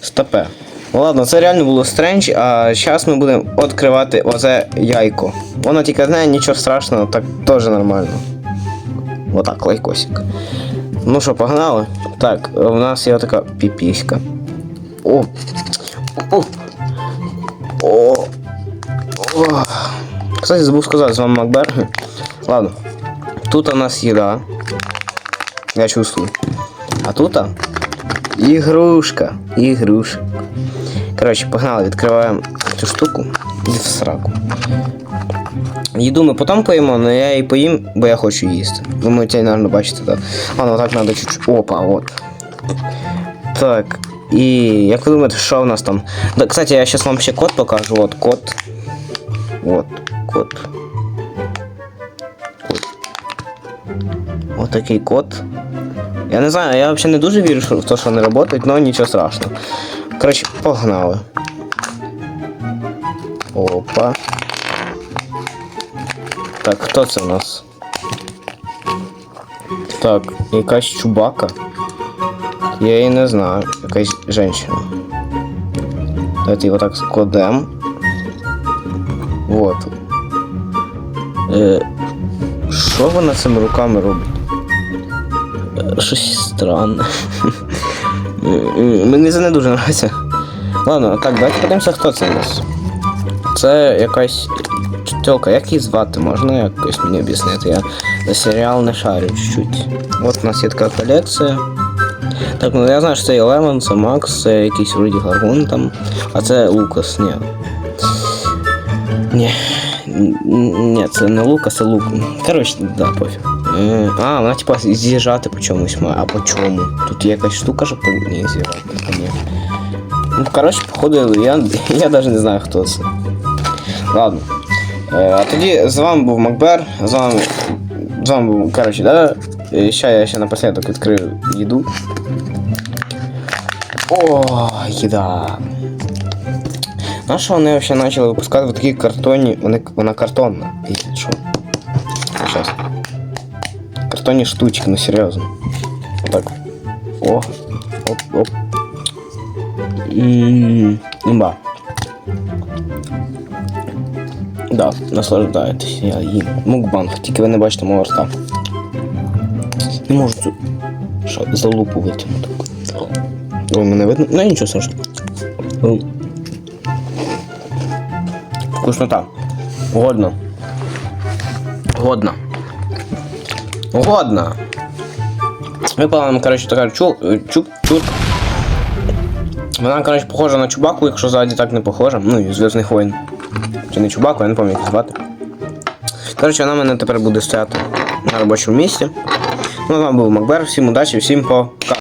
Стопе. Ладно, це реально було стрендж, а зараз ми будемо відкривати оце яйко. Воно тільки знає, нічого страшного, так теж нормально. Отак, лайкосик. Ну що, погнали? Так, у нас є така піпіська. О! О! О! О! Кстати, забув сказати, з вами Макберг. Ладно. Тут у нас їда. Я чувствую. А тут ігрушка. Ігрушка. Коротше, погнали, відкриваємо цю штуку і в сраку. Їду ми потім поїмо, але я її поїм, бо я хочу їсти. Думаю, тебе, наверное, бачите, так. А, ну так треба чуть-чуть. Опа, от. Так. І як ви думаєте, що в нас там? Да, кстати, я зараз вам ще код покажу. От код. От, код. От такий код. Я не знаю, я взагалі не дуже вірю в те, що вони працюють, але нічого страшного. Коротше, погнали. Опа. Так, хто це у нас? Так, якась чубака. Я її не знаю. Якась женщина. Давайте його так складемо. Вот. Е, що вона цими руками робить? Щось странне. Мені це не дуже подобається. Ладно, так, давайте подивимося, хто це у нас. Це якась тёлка, як її звати, можна якось мені об'яснити? Я за серіал не шарю чуть-чуть. От у нас є така колекція. Так, ну я знаю, що це є Лемон, це Макс, це якийсь вроді Гаргун там, а це Лукас, ні. Ні. Н- Ні, це не Лукас, це Лук. Коротше, да, пофіг. Е, А, вона типа з'їжджати по чомусь має. А по чому? Тут якась штука, що по ній з'їжджати. Ні. Ну, коротше, походу, я, я навіть не знаю, хто це. Ладно. Е, а тоді з вами був Макбер, з вами. З вами був, коротше, да? Е, Ще я ще напоследок відкрию їду. О, їда. На що вони взагалі почали випускати в такі картонні. Вони, вона картонна. І що? Сейчас. Картонні штучки, ну серйозно. Отак. О. Оп, оп. Ммм. Імба. Да, наслаждайтесь, я їм. Мукбанг, тільки ви не бачите мого рта. Не можу цю що, залупу витягнути. Ой, мене видно? Ну нічого страшного. Вкуснота. Годно. Годно. Годно. Випала нам, коротше, така чу, чук. Вона, коротше, похожа на чубаку, якщо ззаді так не похожа. Ну, і Зв'язних воїн. Чи не чубаку, я не пам'ятаю, як звати. Коротше, вона в мене тепер буде стояти на робочому місці. Ну, з вами був Макбер, всім удачі, всім пока.